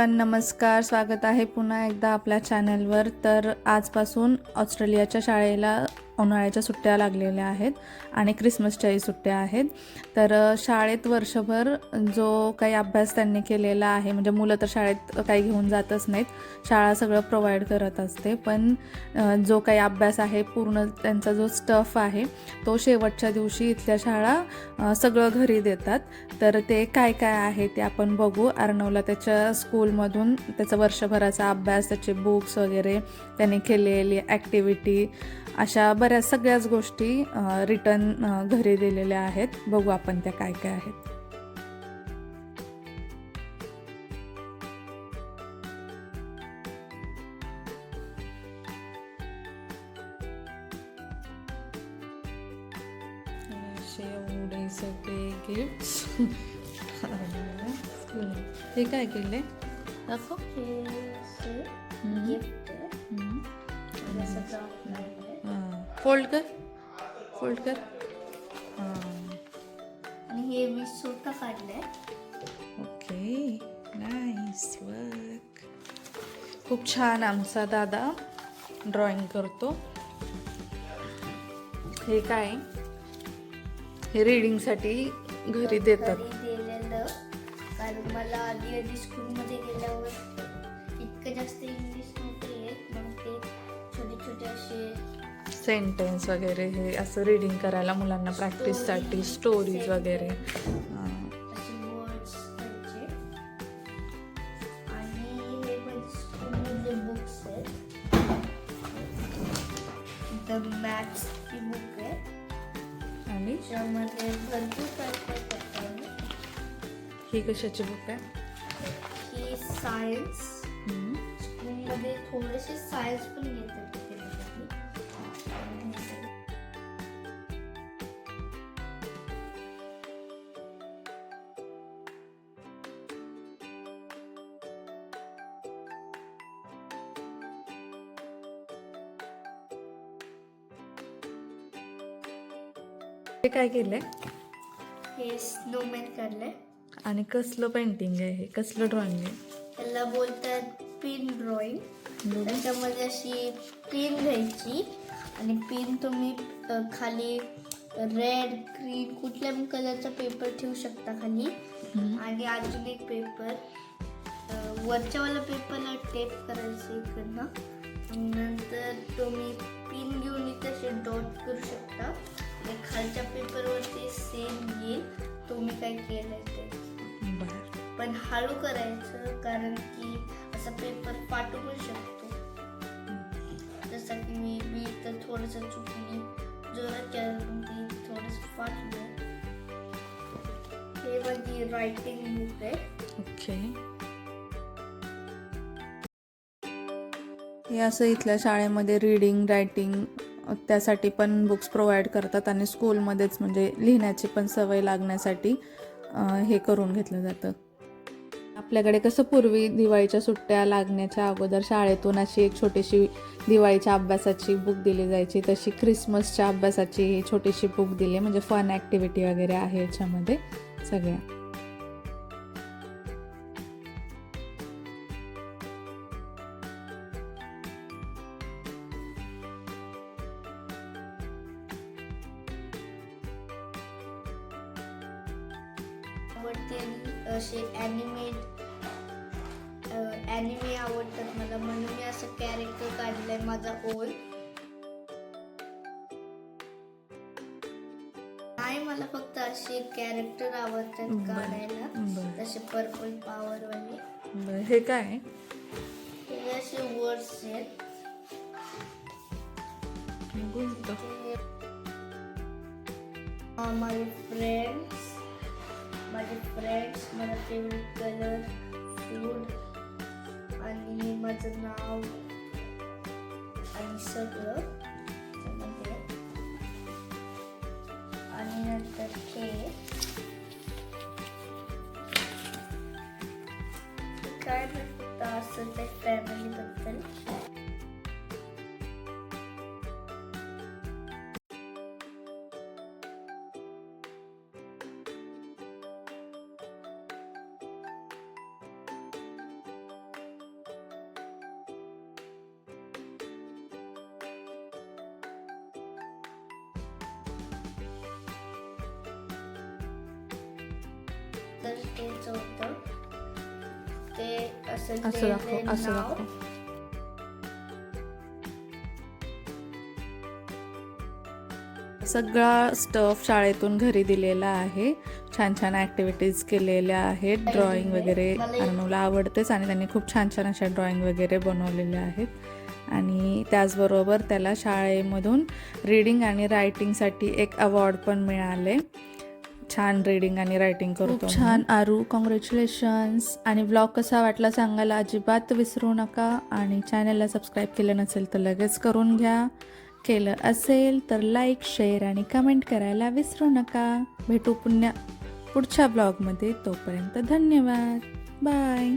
सर्वांना नमस्कार. स्वागत आहे पुन्हा एकदा आपल्या चॅनलवर तर आजपासून ऑस्ट्रेलियाच्या शाळेला उन्हाळ्याच्या सुट्ट्या लागलेल्या आहेत आणि क्रिसमसच्याही सुट्ट्या आहेत. तर शाळेत वर्षभर जो काही अभ्यास त्यांनी केलेला आहे म्हणजे मुलं तर शाळेत काही घेऊन जातच नाहीत शाळा सगळं प्रोव्हाइड करत असते. पण जो काही अभ्यास आहे पूर्ण त्यांचा जो स्टफ आहे तो शेवटच्या दिवशी इथल्या शाळा सगळं घरी देतात. तर ते काय काय आहे ते आपण बघू. अर्णवला त्याच्या स्कूलमधून त्याचा वर्षभराचा अभ्यास त्याचे बुक्स वगैरे त्यांनी केलेली ॲक्टिव्हिटी अशा बऱ्याच सगळ्याच गोष्टी रिटर्न घरी दिलेल्या आहेत. बघू आपण त्या काय काय आहेत. एवढे सगळे गिफ्ट्स हे काय केले? दाखव. गिफ्ट फोल्ड कर फोल्ड कर. आणि हे मी स्वतः काढलंय. ओके नाईस वर्क खूप छान आमचा दादा ड्रॉइंग करतो. हे काय? हे रीडिंगसाठी घरी देतात. कारण मला आधी आधी स्कूलमध्ये गेल्यावर इतकं जास्त इंग्लिश नव्हतं मग ते छोटे छोटे असे सेंटेन्स वगैरे हे असं रीडिंग करायला मुलांना प्रॅक्टिससाठी स्टोरीज वगैरे हां. आणि हे. ही कशाची बुक आहे ही सायन्स थोडेसे सायन्स पण घेतात हे काय केलंय? हे स्नोमॅन काढलंय. आणि कसलं पेंटिंग आहे हे? कसलं ड्रॉइंग आहे? त्याला बोलतात पिन ड्रॉइंग त्याच्यामध्ये अशी पिन घ्यायची आणि पिन तुम्ही अ, खाली रेड ग्रीन कुठल्या पण कलरचा पेपर ठेवू शकता खाली. आणि अजून एक पेपर वरच्यावाला पेपरला टेप करायचं इकडनं. आणि नंतर तुम्ही पिन घेऊन इथे असे डॉट करू शकता. आणि खालच्या पेपरवरती सेम येईल. तुम्ही काय केलं ते? पण हळू करायचं कारण की असा पेपर फाटू पण शकतो. जसं की मी मी तर थोडंसं चुकली जोरात केलं ती थोडंसं फाटलं हे माझी रायटिंग बुक आहे. ओके. हे असं इथल्या शाळेमध्ये रीडिंग रायटिंग त्यासाठी पण बुक्स प्रोव्हाइड करतात आणि स्कूलमध्येच म्हणजे लिहिण्याची पण सवय लागण्यासाठी हे करून घेतलं जातं. आपल्याकडे कसं पूर्वी दिवाळीच्या सुट्ट्या लागण्याच्या अगोदर शाळेतून अशी एक छोटीशी दिवाळीच्या अभ्यासाची बुक दिली जायची तशी ख्रिसमसच्या अभ्यासाची छोटीशी बुक दिली म्हणजे फन ॲक्टिव्हिटी वगैरे आहे याच्यामध्ये सगळ्या. आवडते असे ॲनिमेट ॲनिमे आवडतात मला. म्हणून मी असं कॅरेक्टर काढलंय माझा ओल नाही मला फक्त असे कॅरेक्टर आवडतात काढायला. तसे पर्पल पॉवर वाले. हे काय आहे? हे असे वर्ड्स आहेत. माझे फ्रेंड्स माझे फ्रेंड्स माझा फेवरेट कलर फूड आणि माझं नाव आणि सगळं. तर तेच होतं ते असं असं लिहिलंय दाखव असं नाव. दाखव. सगळा स्टफ शाळेतून घरी दिलेला आहे. छान छान ॲक्टिव्हिटीज केलेल्या आहेत. ड्रॉइंग वगैरे अनुला आवडतेच आणि त्यांनी खूप छान छान अशा ड्रॉइंग वगैरे बनवलेल्या आहेत. आणि त्याचबरोबर त्याला शाळेमधून रीडिंग आणि रायटिंगसाठी एक अवॉर्ड पण मिळाले. छान रीडिंग आणि रायटिंग करतो छान. आरू कॉंग्रॅच्युलेशन्स आणि ब्लॉग कसा वाटला सांगायला अजिबात विसरू नका. आणि चॅनलला सबस्क्राईब केलं नसेल तर लगेच करून घ्या. केलं असेल तर लाईक शेअर आणि कमेंट करायला विसरू नका. भेटू पुन्हा पुढच्या ब्लॉगमध्ये तोपर्यंत धन्यवाद. बाय